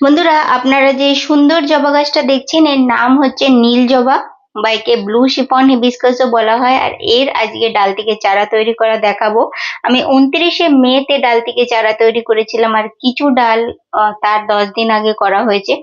বন্ধুরা, আপনারা যে সুন্দর জবা গাছটা দেখছেন, এর নাম হচ্ছে নীল জবা, বা একে ব্লু শিফন হিবিস্কাসও বলা হয়, আর এর আজকে ডাল থেকে চারা তৈরি করা দেখাবো। আমি উনত্রিশে মেতে ডাল থেকে চারা তৈরি করেছিলাম, আর কিছু ডাল তার দশ দিন আগে করা হয়েছে।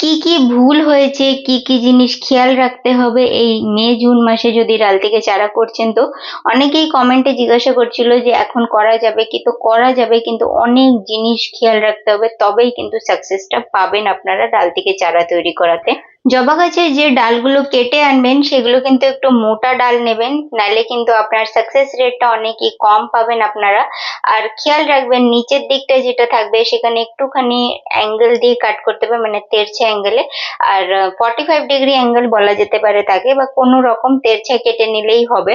কি কি ভুল হয়েছে, কি কি জিনিস খেয়াল রাখতে হবে? এই মে, জুন মাসে যদি ডাল থেকে চারা করছেন তো? অনেকেই কমেন্টে জিজ্ঞাসা করছিল যে, এখন করা যাবে কি? তো করা যাবে কিন্তু অনেক জিনিস খেয়াল রাখতে হবে, তবেই কিন্তু সাকসেসটা পাবেন আপনারা ডাল থেকে চারা তৈরি করাতে। জবা গাছের যে ডালগুলো কেটে আনবেন, সেগুলো কিন্তু একটু মোটা ডাল নেবেন। নালে কিন্তু আপনার সাকসেস রেটটা অনেকই কম পাবেন আপনারা। আর খেয়াল রাখবেন, নিচের দিকটা যেটা থাকবে, সেখানে একটুখানি অ্যাঙ্গেল দিয়ে কাট করতে হবে মানে তেরছে অ্যাঙ্গেলে আর ফর্টি ফাইভ ডিগ্রি অ্যাঙ্গেল বলা যেতে পারে তাকে, বা কোনো রকম তেরছে কেটে নিলেই হবে।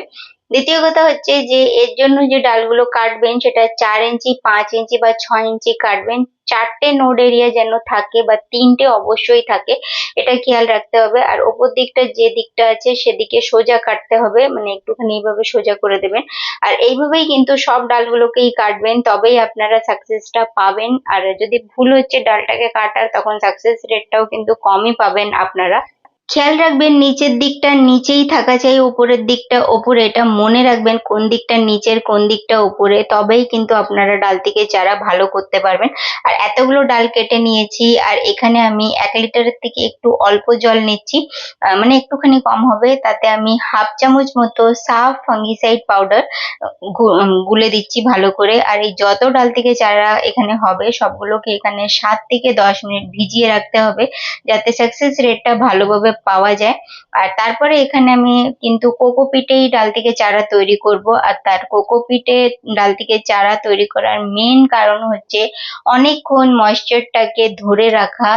দ্বিতীয় কথা হচ্ছে যে, এর জন্য যে ডালগুলো কাটবেন, সেটা চার ইঞ্চি, পাঁচ ইঞ্চি বা ছয় ইঞ্চি কাটবেন। চারটে নোড এরিয়া যেন থাকে বা তিনটে অবশ্যই থাকে, এটা খেয়াল রাখতে হবে। আর ওপর দিকটা যে দিকটা আছে, সেদিকে সোজা কাটতে হবে মানে একটুখানি এইভাবে সোজা করে দেবেন। আর এইভাবেই কিন্তু সব ডালগুলোকেই কাটবেন, তবেই আপনারা সাকসেসটা পাবেন। আর যদি ভুল হচ্ছে ডালটাকে কাটার, তখন সাকসেস রেটটাও কিন্তু কমই পাবেন আপনারা। খেয়াল রাখবেন, নিচের দিকটা নিচেই থাকা চাই, উপরের দিকটা ওপরে। এটা মনে রাখবেন, কোন দিকটা নিচের, কোন দিকটা উপরে। তবেই কিন্তু আপনারা ডাল থেকে চারা ভালো করতে পারবেন। আর এতগুলো ডাল কেটে নিয়েছি, আর এখানে আমি এক লিটারের থেকে একটু অল্প জল নিচ্ছি। মানে একটুখানি কম হবে। তাতে আমি হাফ চামচ মতো সাফ ফাঙ্গিসাইড পাউডার গুলে দিচ্ছি ভালো করে। আর এই যত ডাল থেকে চারা এখানে হবে, সবগুলোকে এখানে সাত থেকে দশ মিনিট ভিজিয়ে রাখতে হবে, যাতে সাকসেস রেটটা ভালোভাবে পাওয়া যায়। আর তারপরে এখানে আমি কিন্তু কোকোপিটেই ডাল থেকে চারা তৈরি করব। আর তার কোকোপিটে ডাল থেকে চারা তৈরি করার মেন কারণ হচ্ছে অনেকক্ষণ ময়েশ্চারটাকে ধরে রাখা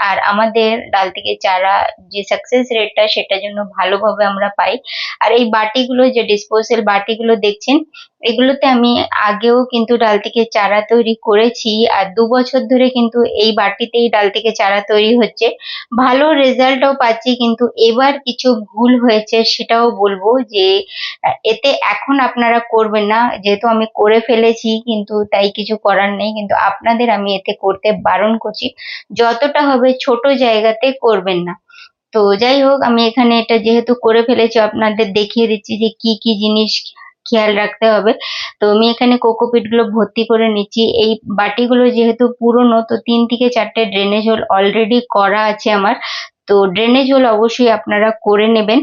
আর আমাদের ডাল থেকে চারা যে সাকসেস রেটটা সেটা জন্য ভালোভাবে আমরা পাই। আর এই বাটিগুলো যে ডিসপোজেল বাটিগুলো দেখছেন, এগুলোতে আমি আগেও কিন্তু ডাল থেকে চারা তৈরি করেছি আর দু বছর ধরে কিন্তু এই বাটিতেই ডাল থেকে চারা তৈরি হচ্ছে। ভালো রেজাল্টও পাচ্ছি কিন্তু এবার কিছু ভুল হয়েছে সেটাও বলব যে, এতে এখন আপনারা করবেন না। যেহেতু আমি করে ফেলেছি কিন্তু তাই কিছু করার নেই। কিন্তু আপনাদের আমি এতে করতে বারণ করছি। যতটা হবে ছোট জায়গাতে করবেন না। তো যাই হোক, আমি এখানে এটা যেহেতু করে ফেলেছি, আপনাদের দেখিয়ে দিচ্ছি যে কি কি জিনিস খেয়াল রাখতে হবে। তো আমি এখানে কোকোপিটগুলো ভর্তি করে নিচ্ছি। এই বাটিগুলো যেহেতু পুরনো, তো তিন থেকে চারটে ড্রেনেজ হোল অলরেডি করা আছে আমার। তো ড্রেনেজ হোল অবশ্যই আপনারা করে নেবেন।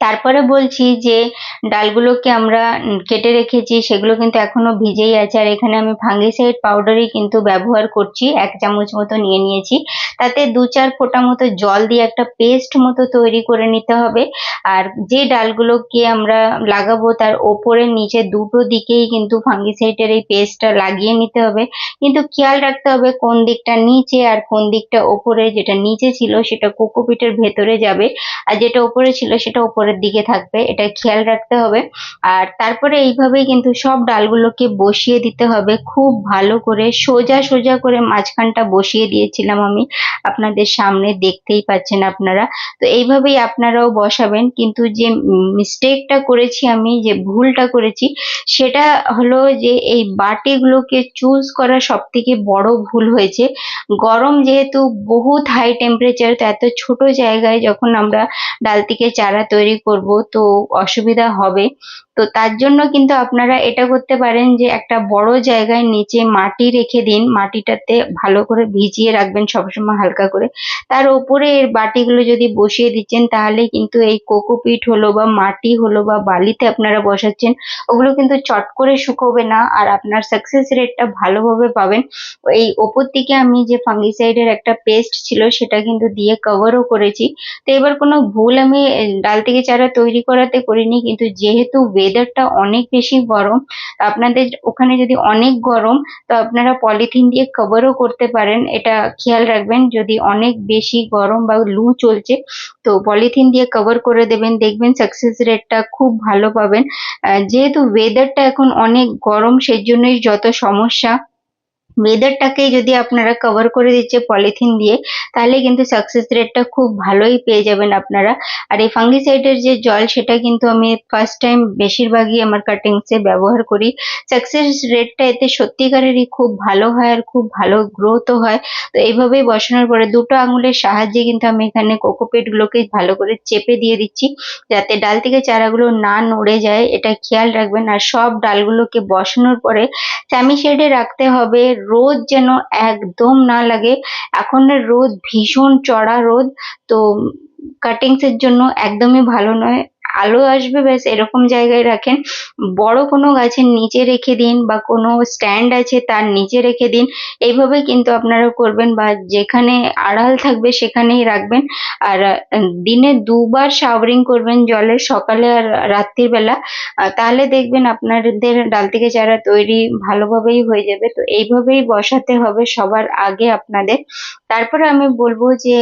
তারপরে বলছি যে ডালগুলোকে আমরা কেটে রেখেছি, সেগুলো কিন্তু এখনও ভিজেই আছে। আর এখানে আমি ফাঙ্গিসাইড পাউডারই কিন্তু ব্যবহার করছি, এক চামচ মতো নিয়ে নিয়েছি। তাতে দু চার ফোঁটা মতো জল দিয়ে একটা পেস্ট মতো তৈরি করে নিতে হবে। আর যে ডালগুলোকে আমরা লাগাবো, তার ওপরে নিচে দুটো দিকেই কিন্তু ফাঙ্গিসাইডের এই পেস্টটা লাগিয়ে নিতে হবে। কিন্তু খেয়াল রাখতে হবে কোন দিকটা নিচে আর কোন দিকটা ওপরে। যেটা নিচে ছিল, সেটা কোকোপিটের ভেতরে যাবে। আর যেটা ওপরে ছিল, সেটা উপরের দিকে থাকবে, এটা খেয়াল রাখতে হবে। আর তারপরে এইভাবেই কিন্তু সব ডালগুলোকে বসিয়ে দিতে হবে, খুব ভালো করে সোজা সোজা করে মাঝখানটা বসিয়ে দিয়েছিলাম আমি। আপনাদের সামনে দেখতেই পাচ্ছেন আপনারা। তো এইভাবেই আপনারাও বসাবেন, কিন্তু যে মিস্টেকটা করেছি আমি, যে ভুলটা করেছি, সেটা হলো যে এই বাটিগুলোকে চুজ করা সব থেকে বড় ভুল হয়েছে। গরম যেহেতু বহুত হাই টেম্পারেচার তো এত ছোট জায়গায় যখন আমরা ডাল থেকে চারা তৈরি করব তো অসুবিধা হবে। তো তার জন্য কিন্তু আপনারা এটা করতে পারেন যে একটা বড় জায়গায় নিচে মাটি রেখে দিন, মাটিটাতে ভালো করে ভিজিয়ে রাখবেন সবসময় হালকা করে। তার উপরে এর বাটিগুলো যদি বসিয়ে দিচ্ছেন, তাহলে কিন্তু এই কোকোপিট হলো বা মাটি হলো বা বালিতে আপনারা বসাচ্ছেন, ওগুলো কিন্তু চট করে শুকোবে না আর আপনার সাকসেস রেটটা ভালোভাবে পাবেন। এই ওপর দিকে আমি যে ফাঙ্গিসাইডের একটা পেস্ট ছিল, সেটা কিন্তু দিয়ে কভারও করেছি। তো এবার কোনো ভুল আমি ডাল থেকে চারা তৈরি করাতে করিনি, কিন্তু যেহেতু ওয়েদারটা অনেক বেশি গরম। আপনাদের ওখানে যদি অনেক গরম, তো আপনারা পলিথিন দিয়ে কভারও করতে পারেন। এটা খেয়াল রাখবেন, যদি অনেক বেশি গরম বা লু চলছে, তো পলিথিন দিয়ে কভার করে দেবেন। দেখবেন সাকসেস রেটটা খুব ভালো পাবেন। যেহেতু ওয়েদারটা এখন অনেক গরম সেই জন্যই যত সমস্যা ওয়েদারটাকে যদি আপনারা কভার করে দিচ্ছে পলিথিন দিয়ে, তাহলে কিন্তু সাকসেস রেটটা খুব ভালোই পেয়ে যাবেন আপনারা। আর এই ফাঙ্গিসাইডের যে জল, সেটা কিন্তু আমি ফার্স্ট টাইম বেশিরভাগই আমার কাটিংসে ব্যবহার করি। সাকসেস রেটটা এতে সত্যিকারেরই খুব ভালো হয় আর খুব ভালো গ্রোথও হয়। তো এইভাবেই বসানোর পরে দুটো আঙুলের সাহায্যে কিন্তু আমি এখানে কোকোপেটগুলোকে ভালো করে চেপে দিয়ে দিচ্ছি, যাতে ডাল থেকে চারাগুলো না নড়ে যায়। এটা খেয়াল রাখবেন। আর সব ডালগুলোকে বসানোর পরে স্যামি শেডে রাখতে হবে রোদ যেন একদম না লাগে। এখন রোদ ভীষণ চড়া রোদ। তো কাটিংসের জন্য একদমই ভালো নয়। আলো আসবে, ব্যাস, এরকম জায়গায় রাখেন। বড় কোনো গাছের নিচে রেখে দিন বা কোনো স্ট্যান্ড আছে তার নিচে রেখে দিন। এইভাবে কিন্তু আপনারা করবেন বা যেখানে আড়াল থাকবে সেখানেই রাখবেন। আর দিনে দুবার শাওয়ারিং করবেন জলের সকালে আর রাত্রির বেলা। তাহলে দেখবেন আপনাদের ডাল থেকে চারা তৈরি ভালোভাবেই হয়ে যাবে। তো এইভাবেই বসাতে হবে সবার আগে আপনাদের। তারপরে আমি বলব যে,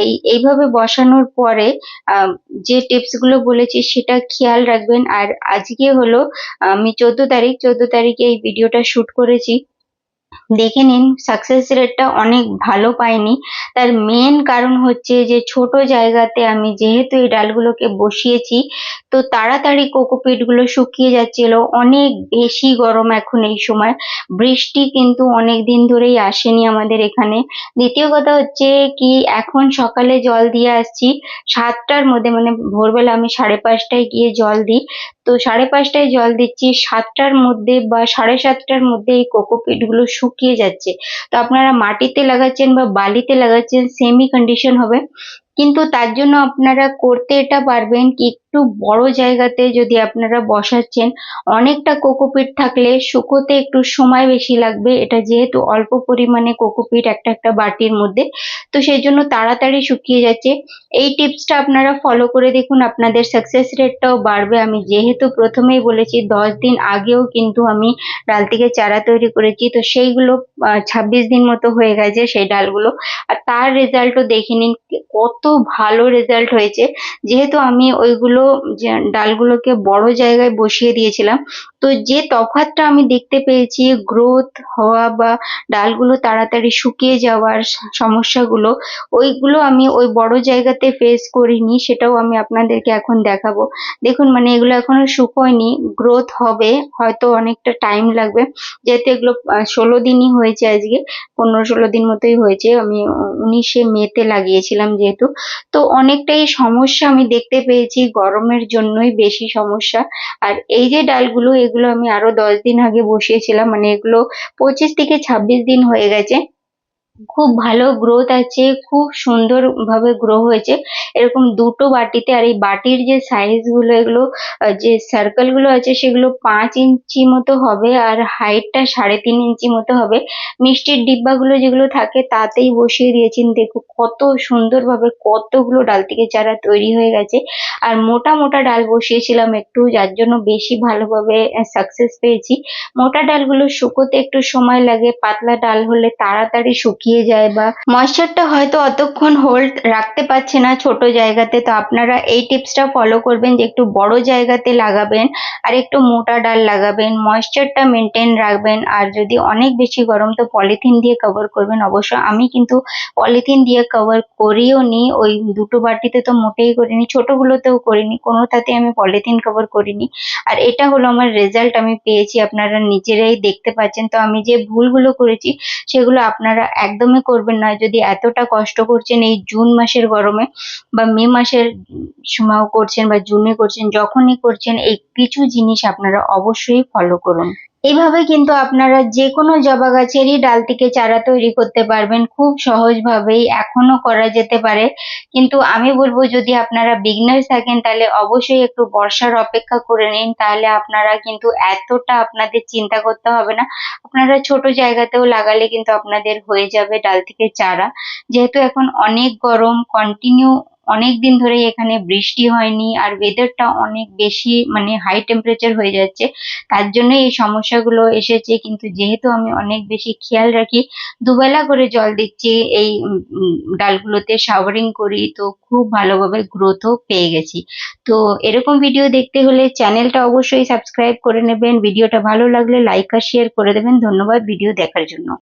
এই, এইভাবে বসানোর পরে যে টিপসগুলো বলেছি সেটা খেয়াল রাখবেন। আর আজকে হলো, আমি চোদ্দ তারিখ, চোদ্দ তারিখে এই ভিডিওটা শ্যুট করেছি। দেখে নিন সাকসেস রেটটা অনেক ভালো পাইনি। তার মেন কারণ হচ্ছে যে, ছোট জায়গাতে আমি যেহেতু এই ডালগুলোকে বসিয়েছি, তো তাড়াতাড়ি কোকোপিটগুলো শুকিয়ে যাচ্ছিল। অনেক বেশি গরম এখন এই সময়। বৃষ্টি কিন্তু অনেক দিন ধরেই আসেনি আমাদের এখানে। দ্বিতীয় কথা হচ্ছে কি, এখন সকালে জল দিয়ে আসছি। সাতটার মধ্যে মানে ভোরবেলা আমি সাড়ে পাঁচটায় গিয়ে জল দিই। তো সাড়ে পাঁচটায় জল দিচ্ছি। সাতটার মধ্যে বা সাড়ে সাতটার মধ্যে এই কোকোপিটগুলো শুকিয়ে যাচ্ছে। তো আপনারা মাটিতে লাগাচ্ছেন বা বালিতে লাগাচ্ছেন সেমই কন্ডিশন হবে। কিন্তু তার জন্য আপনারা করতে এটা পারবেন কি একটু বড় জায়গাতে যদি আপনারা বসাচ্ছেন, অনেকটা কোকোপিট থাকলে শুকোতে একটু সময় বেশি লাগবে। এটা যেহেতু অল্প পরিমাণে কোকোপিট একটা একটা বাটির মধ্যে, তো সেই জন্য তাড়াতাড়ি শুকিয়ে যাচ্ছে। এই টিপসটা আপনারা ফলো করে দেখুন, আপনাদের সাকসেস রেটটাও বাড়বে। আমি যেহেতু প্রথমেই বলেছি, দশ দিন আগেও কিন্তু আমি ডাল থেকে চারা তৈরি করেছি, তো সেইগুলো ছাব্বিশ দিন মতো হয়ে গেছে সেই ডালগুলো। আর তার রেজাল্টও দেখে নিন, কত ভালো রেজাল্ট হয়েছে। যেহেতু আমি ওইগুলো ডালগুলোকে বড় জায়গায় বসিয়ে দিয়েছিলাম তো যে তফাতটা আমি দেখতে পেয়েছি গ্রোথ হওয়া বা ডালগুলো তাড়াতাড়ি শুকিয়ে যাওয়ার সমস্যাগুলো, ওইগুলো আমি ওই বড় জায়গাতে ফেস করিনি, সেটাও আমি আপনাদেরকে এখন দেখাবো। দেখুন মানে এগুলো এখনও শুকোয়নি গ্রোথ হবে, হয়তো অনেকটা টাইম লাগবে। যেহেতু এগুলো ষোলো দিনই হয়েছে আজকে, পনেরো ষোলো দিন মতোই হয়েছে, আমি উনিশে মেতে লাগিয়েছিলাম যেহেতু। তো অনেকটাই সমস্যা আমি দেখতে পেয়েছি, গরমের জন্যই বেশি সমস্যা। আর এই যে ডালগুলো এগুলো আমি আরও দশ দিন আগে বসিয়েছিলাম। মানে এগুলো পঁচিশ থেকে ছাব্বিশ দিন হয়ে গেছে। খুব ভালো গ্রোথ আছে, খুব সুন্দর ভাবে গ্রো হয়েছে। এরকম দুটো বাটিতে আর এই বাটির যে সাইজগুলো, এগুলো যে সার্কেলগুলো আছে, সেগুলো পাঁচ ইঞ্চি মতো হবে আর হাইটটা সাড়ে তিন ইঞ্চি মতো হবে। মিষ্টির ডিব্বাগুলো যেগুলো থাকে, তাতেই বসিয়ে দিয়েছেন। দেখো কত সুন্দরভাবে কতগুলো ডাল থেকে চারা তৈরি হয়ে গেছে। আর মোটা মোটা ডাল বসিয়েছিলাম একটু, যার জন্য বেশি ভালোভাবে সাকসেস পেয়েছি। মোটা ডালগুলো শুকোতে একটু সময় লাগে, পাতলা ডাল হলে তাড়াতাড়ি শুকিয়ে শুকিয়ে যায় বা ময়েশ্চারটা হয়তো অতক্ষণ হোল্ড রাখতে পারছে না ছোট জায়গাতে, তো আপনারা এই টিপসটা ফলো করবেন যে একটু বড় জায়গাতে লাগাবেন আর একটু মোটা ডাল লাগাবেন। ময়েশ্চারটা মেনটেন রাখবেন আর যদি অনেক বেশি গরম, তো পলিথিন দিয়ে কভার করবেন। অবশ্য আমি কিন্তু পলিথিন দিয়ে কভার করিও নি, ওই দুটো বাটিতে তো মোটেই করিনি, ছোটগুলোতেও করিনি, কোনোটাতে আমি পলিথিন কভার করিনি। আর এটা হলো আমার রেজাল্ট আমি পেয়েছি, আপনারা নিজেরাই দেখতে পাচ্ছেন। তো আমি যে ভুলগুলো করেছি, সেগুলো আপনারা একদমই করবেন না। যদি এতটা কষ্ট করছেন এই জুন মাসের গরমে বা মে মাসের সময়ও করছেন বা জুনে করছেন, যখনই করছেন, এই কিছু জিনিস আপনারা অবশ্যই ফলো করুন। এইভাবে কিন্তু আপনারা যে কোনো জবা গাছেরই ডাল থেকে চারা তৈরি করতে পারবেন খুব সহজভাবেই, এখনও করা যেতে পারে। কিন্তু আমি বলব, যদি আপনারা বিগনার্স থাকেন, তাহলে অবশ্যই একটু বর্ষার অপেক্ষা করে নিন। তাহলে আপনারা কিন্তু এতটা আপনাদের চিন্তা করতে হবে না। আপনারা ছোট জায়গাতেও লাগালে কিন্তু আপনাদের হয়ে যাবে ডাল থেকে চারা। যেহেতু এখন অনেক গরম কন্টিনিউ অনেক দিন ধরে এখানে বৃষ্টি হয়নি আর ওয়েদারটা অনেক বেশি মানে হাই টেম্পারেচার হয়ে যাচ্ছে। তার জন্য এই সমস্যাগুলো এসেছে। কিন্তু যেহেতু আমি অনেক বেশি খেয়াল রাখি, দুবেলা করে জল দিচ্ছি, এই ডালগুলোতে শাওয়ারিং করি, তো খুব ভালোভাবে গ্রোথও পেয়ে গেছি। তো এরকম ভিডিও দেখতে হলে চ্যানেলটা অবশ্যই সাবস্ক্রাইব করে নেবেন। ভিডিওটা ভালো লাগলে লাইক আর শেয়ার করে দেবেন। ধন্যবাদ ভিডিও দেখার জন্য।